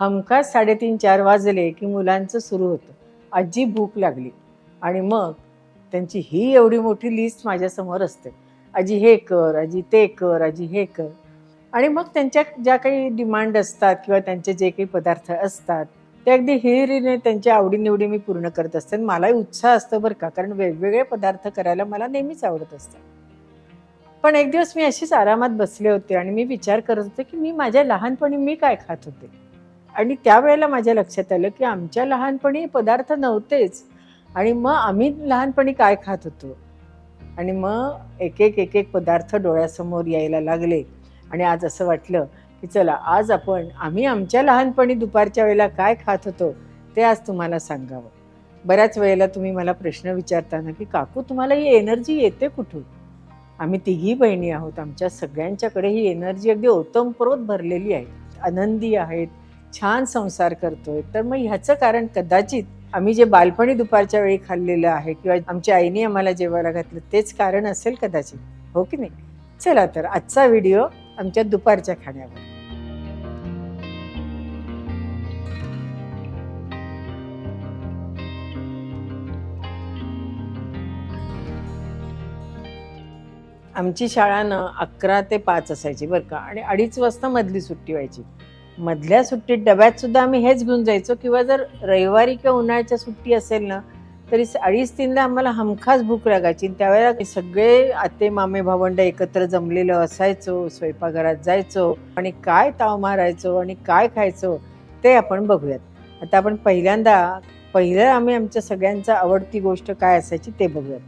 हमखास साडेतीन चार वाजले की मुलांचं सुरू होतं. आजी भूक लागली. आणि मग त्यांची ही एवढी मोठी लिस्ट माझ्यासमोर असते. आजी हे कर आजी ते कर आजी हे कर. आणि मग त्यांच्या ज्या काही डिमांड असतात किंवा त्यांचे जे काही पदार्थ असतात ते अगदी हिरिरीने त्यांच्या आवडीनिवडी मी पूर्ण करत असते. आणि मलाही उत्साह असतो बरं का कारण वेगवेगळे पदार्थ करायला मला नेहमीच आवडत असतं पण एक दिवस मी अशीच आरामात बसले होते आणि मी विचार करत होते की मी माझ्या लहानपणी मी काय खात होते? आणि त्यावेळेला माझ्या लक्षात आलं की आमच्या लहानपणी पदार्थ नव्हतेच. आणि मग आम्ही लहानपणी काय खात होतो? आणि मग एक एक एक एक पदार्थ डोळ्यासमोर यायला लागले. आणि आज असं वाटलं की चला आज आपण आम्ही आमच्या लहानपणी दुपारच्या वेळेला काय खात होतो ते आज तुम्हाला सांगावं. बऱ्याच वेळेला तुम्ही मला प्रश्न विचारताना की काकू तुम्हाला ही एनर्जी येते कुठून? आम्ही तिघी बहिणी आहोत. आमच्या सगळ्यांच्याकडे ही एनर्जी अगदी ओतमप्रोत भरलेली आहे. आनंदी आहेत. छान संसार करतोय. तर मग ह्याचं कारण कदाचित आम्ही जे बालपणी दुपारच्या वेळी खाल्लेलं आहे किंवा आमच्या आईने आम्हाला जेवायला घातलं तेच कारण असेल कदाचित. हो की नाही? चला तर आजचा व्हिडिओ आमच्या दुपारच्या खाण्यावर. आमची शाळा ना अकरा ते पाच असायची बरं का आणि अडीच वाजता मधली सुट्टी व्हायची. मधल्या सुट्टीत डब्यात सुद्धा आम्ही हेच घेऊन जायचो किंवा जर रविवारी किंवा उन्हाळ्याच्या सुट्टी असेल ना तरी अडीच तीनला आम्हाला हमखास भूक लागायची. आणि त्यावेळेला सगळे आते मामे भावंड एकत्र जमलेलं असायचो स्वयंपाकघरात जायचो आणि काय ताव मारायचो आणि काय खायचो ते आपण बघूयात. आता आपण पहिल्यांदा पहिलं आम्ही आमच्या सगळ्यांचा आवडती गोष्ट काय असायची ते बघूयात.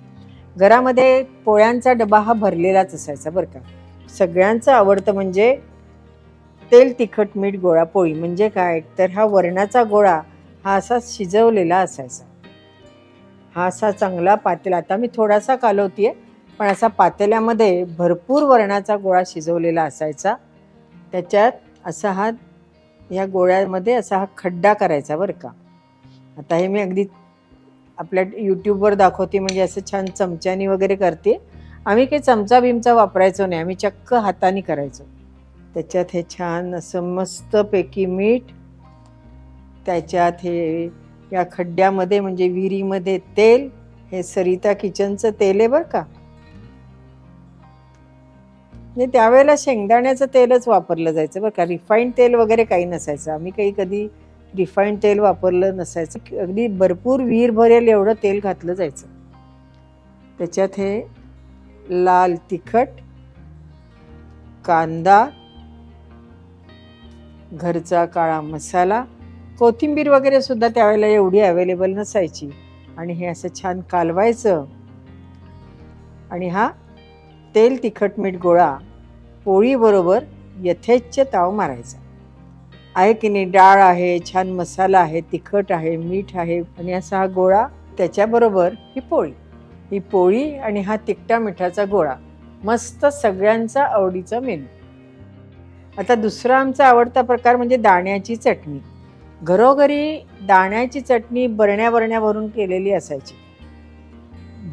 घरामध्ये पोळ्यांचा डबा हा भरलेलाच असायचा बरं का. सगळ्यांचं आवडतं म्हणजे तेल तिखट मीठ गोळा पोळी म्हणजे काय? तर हा वरणाचा गोळा हा असा शिजवलेला असायचा. हा असा चांगला पातेला आता मी थोडासा कालवतीये पण असा पातेल्यामध्ये भरपूर वरणाचा गोळा शिजवलेला असायचा. त्याच्यात असा हा या गोळ्यामध्ये असा हा खड्डा करायचा बरं का. आता हे मी अगदी आपल्या यूट्यूबवर दाखवते म्हणजे असं छान चमच्यानी वगैरे करते. आम्ही काही चमचा बिमचा वापरायचो नाही आम्ही चक्क हाताने करायचो. त्याच्यात हे छान असं मस्तपैकी मीठ त्याच्यात हे या खड्ड्यामध्ये म्हणजे विहिरीमध्ये तेल हे सरिता किचनचं तेल आहे बरं का. म्हणजे त्यावेळेला शेंगदाण्याचं तेलच वापरलं जायचं बरं का. रिफाईंड तेल वगैरे काही नसायचं. आम्ही काही कधी रिफाईंड तेल वापरलं नसायचं. अगदी भरपूर विहीर भरेल एवढं तेल घातलं जायचं. त्याच्यात हे लाल तिखट कांदा घरचा काळा मसाला कोथिंबीर वगैरे सुद्धा त्यावेळेला एवढी अवेलेबल नसायची. आणि हे असं छान कालवायचं. आणि हा तेल तिखट मीठ गोळा पोळीबरोबर यथेच्छ ताव मारायचा. आहे की नाही? डाळ आहे छान मसाला आहे तिखट आहे मीठ आहे आणि असा हा गोळा त्याच्याबरोबर ही पोळी. ही पोळी आणि हा तिकटा मिठाचा गोळा. मस्त सगळ्यांचा आवडीचा मेनू. आता दुसरा आमचा आवडता प्रकार म्हणजे दाण्याची चटणी. घरोघरी दाण्याची चटणी बरण्या भरून केलेली असायची.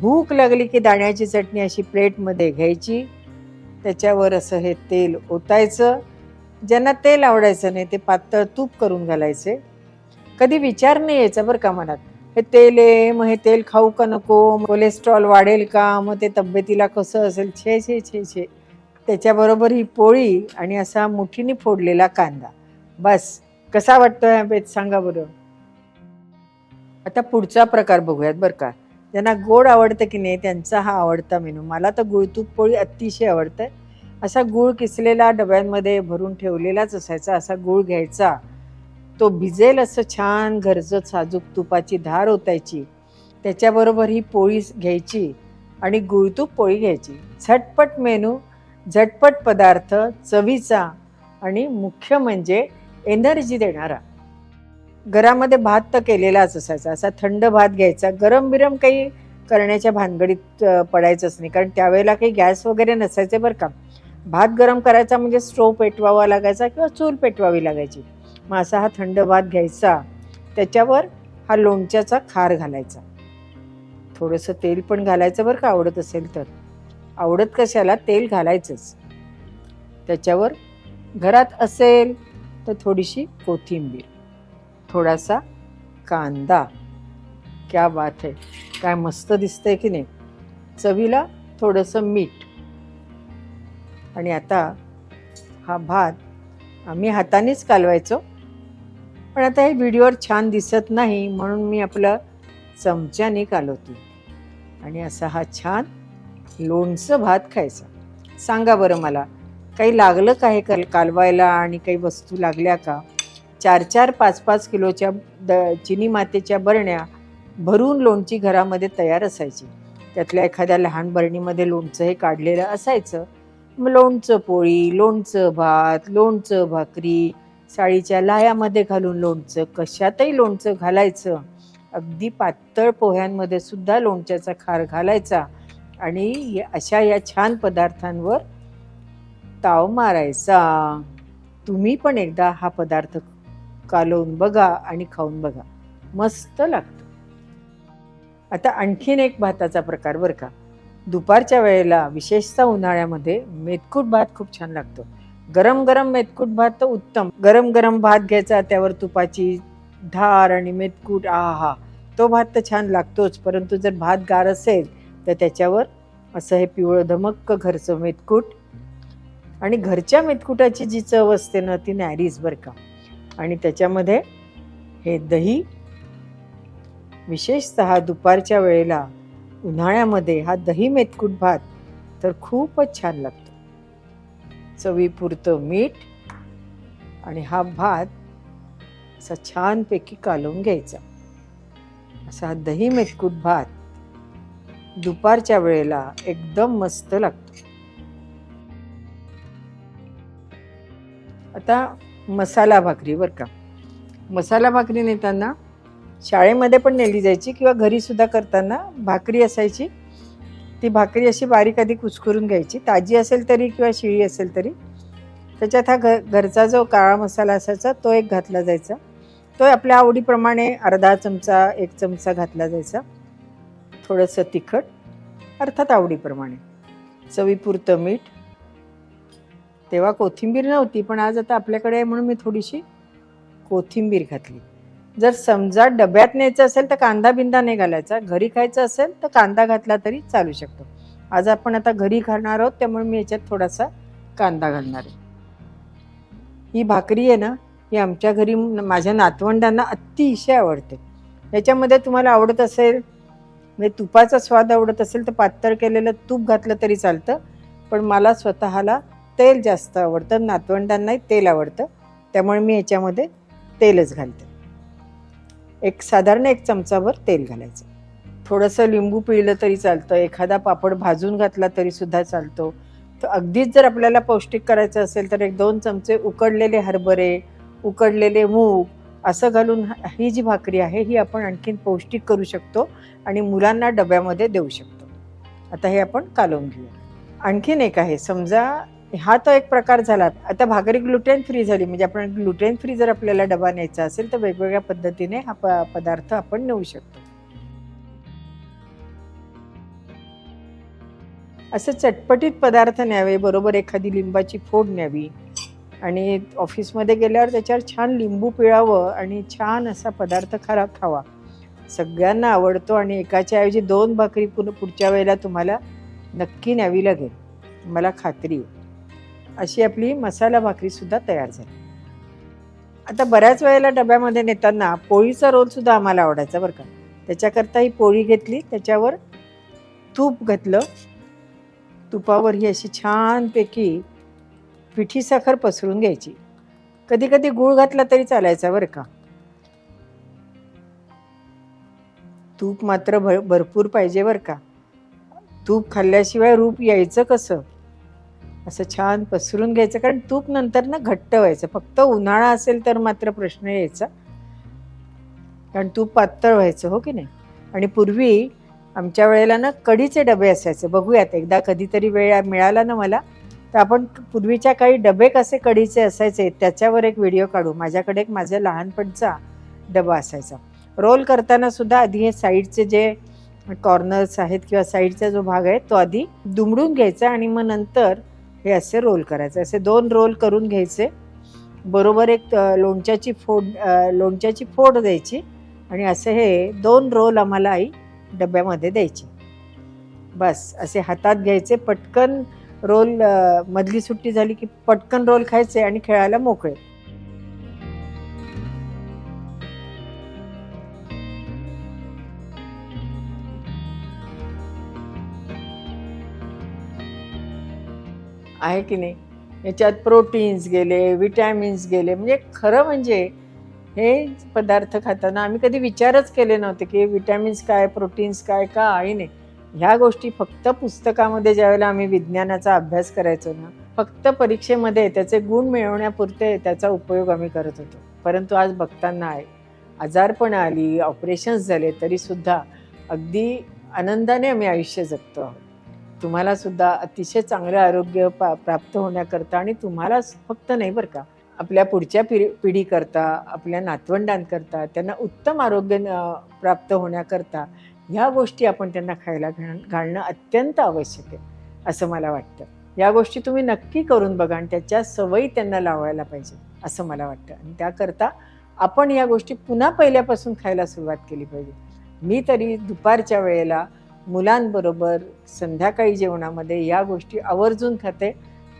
भूक लागली की दाण्याची चटणी अशी प्लेटमध्ये घ्यायची. त्याच्यावर असं हे तेल ओतायचं. ज्यांना तेल आवडायचं नाही ते पातळ तूप करून घालायचे. कधी विचार नाही यायचा बरं का मनात. हे तेल आहे मग हे तेल खाऊ का नको? कोलेस्ट्रॉल वाढेल का? मग ते तब्येतीला कसं असेल? छे छे छे छे. त्याच्याबरोबर ही पोळी आणि असा मुठीने फोडलेला कांदा. बस कसा वाटतोय बेत सांगा बरं. आता पुढचा प्रकार बघूयात बरं का. ज्यांना गोड आवडतं की नाही त्यांचा हा आवडता मेनू. मला तर गुळतूप पोळी अतिशय आवडतं असा गूळ किसलेला डब्यांमध्ये भरून ठेवलेलाच असायचा असा गूळ घ्यायचा. तो भिजेल असं छान घरचं साजूक तुपाची धार ओतायची. त्याच्याबरोबर ही पोळी घ्यायची आणि गुळतूप पोळी घ्यायची. झटपट मेनू झटपट पदार्थ चवीचा आणि मुख्य म्हणजे एनर्जी देणारा. घरामध्ये भात तर केलेलाच असायचा. असा थंड भात घ्यायचा. गरम बिरम काही करण्याच्या भानगडीत पडायचंच नाही. कारण त्यावेळेला काही गॅस वगैरे नसायचे बरं का. भात गरम करायचा म्हणजे स्टोव पेटवावा लागायचा किंवा चूल पेटवावी लागायची. मग असा हा थंड भात घ्यायचा. त्याच्यावर हा लोणच्याचा खार घालायचा. थोडंसं तेल पण घालायचं बरं का आवडत असेल तर. आवडत कशाला तेल घालायचंच. त्याच्यावर घरात असेल तर थोडीशी कोथिंबीर थोडासा कांदा. क्या बात आहे काय मस्त दिसतंय की नाही? चवीला थोडंसं मीठ. आणि आता हा भात आम्ही हातानेच कालवायचो. पण आता हे व्हिडिओवर छान दिसत नाही म्हणून मी आपलं चमच्याने कालवते आणि असा हा छान लोणचं भात खायचा. सांगा बरं मला काही लागलं का हे कालवायला आणि काही वस्तू लागल्या का? चार चार पाच पाच किलोच्या द चिनी मातेच्या बरण्या भरून लोणची घरामध्ये तयार असायची. त्यातल्या एखाद्या लहान बरणीमध्ये लोणचं हे काढलेलं असायचं. मग लोणचं पोळी लोणचं भात लोणचं भाकरी साळीच्या लायामध्ये घालून लोणचं कशातही लोणचं घालायचं. अगदी पातळ पोह्यांमध्ये सुद्धा लोणच्याचा खार घालायचा. आणि अशा या छान पदार्थांवर ताव मारायचा. तुम्ही पण एकदा हा पदार्थ कालवून बघा आणि खाऊन बघा. मस्त लागतं. आता आणखीन एक भाताचा प्रकार बरं का. दुपारच्या वेळेला विशेषतः उन्हाळ्यामध्ये मेतकूट भात खूप छान लागतो. गरम गरम मेतकूट भात तर उत्तम. गरम गरम भात घ्यायचा त्यावर तुपाची धार आणि मेतकूट आहा. तो भात तर छान लागतोच परंतु जर भात गार असेल तर त्याच्यावर असं हे पिवळं धमक्क घरचं मेतकूट. आणि घरच्या मेतकुटाची जी चव असते ना ती नॅरीज बरं का. आणि त्याच्यामध्ये हे दही विशेषतः दुपारच्या वेळेला उन्हाळ्यामध्ये हा दही मेतकूट भात तर खूपच छान लागतो. चवीपुरतं मीठ आणि हा भात असा छानपैकी कालवून घ्यायचा. असा दही मेतकूट भात दुपारच्या वेळेला एकदम मस्त लागतो. आता मसाला भाकरी बरं का. मसाला भाकरी नेताना शाळेमध्ये पण नेली जायची किंवा घरी सुद्धा करताना भाकरी असायची. ती भाकरी अशी बारीक आधी कुचकरून घ्यायची. ताजी असेल तरी किंवा शिळी असेल तरी. त्याच्यात हा घ घरचा जो काळा मसाला असायचा तो एक घातला जायचा. तो आपल्या आवडीप्रमाणे अर्धा चमचा एक चमचा घातला जायचा. थोडंसं तिखट अर्थात आवडीप्रमाणे. चवीपुरतं मीठ. तेव्हा कोथिंबीर नव्हती पण आज आता आपल्याकडे आहे म्हणून मी थोडीशी कोथिंबीर घातली. जर समजा डब्यात न्यायचं असेल तर कांदा बिंदा नाही घालायचा. घरी खायचं असेल तर कांदा घातला तरी चालू शकतो. आज आपण आता घरी खाणार आहोत त्यामुळे मी याच्यात थोडासा कांदा घालणार आहे. ही भाकरी आहे ना ही आमच्या घरी माझ्या नातवंडांना अतिशय आवडते. याच्यामध्ये तुम्हाला आवडत असेल म्हणजे तुपाचा स्वाद आवडत असेल तर पातळ केलेलं तूप घातलं तरी चालतं पण मला स्वतःला तेल जास्त आवडतं नातवंडांनाही तेल आवडतं त्यामुळे मी याच्यामध्ये तेलच घालते. एक साधारण एक चमचाभर तेल घालायचं. थोडंसं लिंबू पिळलं तरी चालतं एखादा पापड भाजून घातला तरीसुद्धा चालतो. तर अगदीच जर आपल्याला पौष्टिक करायचं असेल तर एक दोन चमचे उकडलेले हरभरे उकडलेले मूग असं घालून ही जी भाकरी आहे ही आपण आणखीन पौष्टिक करू शकतो आणि मुलांना डब्यामध्ये देऊ शकतो. आता हे आपण कालवून घेऊया. आणखीन एक आहे समजा हा तो एक प्रकार झाला. आता भाकरी ग्लुटेन फ्री झाली म्हणजे आपण ग्लुटेन फ्री जर आपल्याला डबा न्यायचा असेल तर वेगवेगळ्या पद्धतीने हा प पदार्थ आपण नेऊ शकतो. असं चटपटीत पदार्थ न्यावे बरोबर एखादी लिंबाची फोड न्यावी आणि ऑफिसमध्ये गेल्यावर त्याच्यावर छान लिंबू पिळावं आणि छान असा पदार्थ खरा खावा. सगळ्यांना आवडतो आणि एकाच्या ऐवजी दोन भाकरी पुन्हा पुढच्या वेळेला तुम्हाला नक्की न्यावी लागेल. मला खात्री आहे. अशी आपली मसाला भाकरीसुद्धा तयार झाली. आता बऱ्याच वेळेला डब्यामध्ये नेताना पोळीचा रोलसुद्धा आम्हाला आवडायचा बरं का. त्याच्याकरता ही पोळी घेतली त्याच्यावर तूप घातलं. तुपावर ही अशी छानपैकी पिठी साखर पसरून घ्यायची. कधी कधी गूळ घातला तरी चालायचा बरं का. तूप मात्र भर भरपूर पाहिजे बरं का. तूप खाल्ल्याशिवाय रूप यायचं कसं? असं छान पसरून घ्यायचं कारण तूप नंतर ना घट्ट व्हायचं. फक्त उन्हाळा असेल तर मात्र प्रश्न यायचा. कारण तूप पातळ व्हायचं हो की नाही? आणि पूर्वी आमच्या वेळेला ना कढीचे डबे असायचे. बघूयात एकदा कधीतरी वेळ मिळाला ना मला. तर आपण पूर्वीच्या काही डबे कसे कढीचे असायचे त्याच्यावर एक व्हिडिओ काढू. माझ्याकडे एक माझ्या लहानपणचा डबा असायचा. रोल करताना सुद्धा आधी हे साईडचे जे कॉर्नर्स आहेत किंवा साईडचा जो भाग आहे तो आधी दुमडून घ्यायचा आणि मग नंतर हे असे रोल करायचे. असे दोन रोल करून घ्यायचे. बरोबर एक लोणच्याची फोड लोणच्याची फोड द्यायची आणि असे हे दोन रोल आम्हाला आई डब्यामध्ये द्यायची. बस असे हातात घ्यायचे पटकन रोल मधली सुट्टी झाली की पटकन रोल खायचे आणि खेळायला मोकळे. आहे की नाही? याच्यात प्रोटीन्स गेले विटॅमिन्स गेले म्हणजे खरं म्हणजे हे पदार्थ खाताना आम्ही कधी विचारच केले नव्हते की विटॅमिन्स काय प्रोटीन्स काय का आहे नाही. ह्या गोष्टी फक्त पुस्तकामध्ये ज्यावेळेला आम्ही विज्ञानाचा अभ्यास करायचो ना फक्त परीक्षेमध्ये त्याचे गुण मिळवण्यापुरते त्याचा उपयोग आम्ही करत होतो. परंतु आज बघताना आहे आजारपण आली ऑपरेशन्स झाले तरीसुद्धा अगदी आनंदाने आम्ही आयुष्य जगतो आहोत. तुम्हाला सुद्धा अतिशय चांगलं आरोग्य पा प्राप्त होण्याकरता आणि तुम्हाला फक्त नाही बरं का आपल्या पुढच्या पिढी पिढीकरता आपल्या नातवंडांकरता त्यांना उत्तम आरोग्य प्राप्त होण्याकरता ह्या गोष्टी आपण त्यांना खायला घाण घालणं अत्यंत आवश्यक आहे असं मला वाटतं. या गोष्टी तुम्ही नक्की करून बघा आणि त्याच्या सवयी त्यांना लावायला पाहिजे असं मला वाटतं. आणि त्याकरता आपण या गोष्टी पुन्हा पहिल्यापासून खायला सुरुवात केली पाहिजे. मी तरी दुपारच्या वेळेला मुलांबरोबर संध्याकाळी जेवणामध्ये या गोष्टी आवर्जून खाते.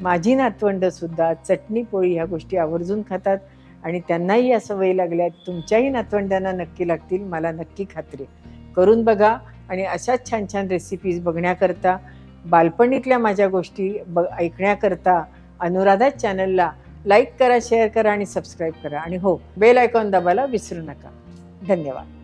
माझी नातवंडंसुद्धा चटणी पोळी ह्या गोष्टी आवर्जून खातात आणि त्यांनाही या सवयी लागल्या तुमच्याही नातवंडांना नक्की लागतील मला नक्की खात्री आहे. करून बघा आणि अशाच छान छान रेसिपीज बघण्याकरता बालपणीतल्या माझ्या गोष्टी ब ऐकण्याकरता अनुराधा चॅनलला लाईक करा शेअर करा आणि सबस्क्राईब करा. आणि हो बेल आयकॉन दाबायला विसरू नका. धन्यवाद.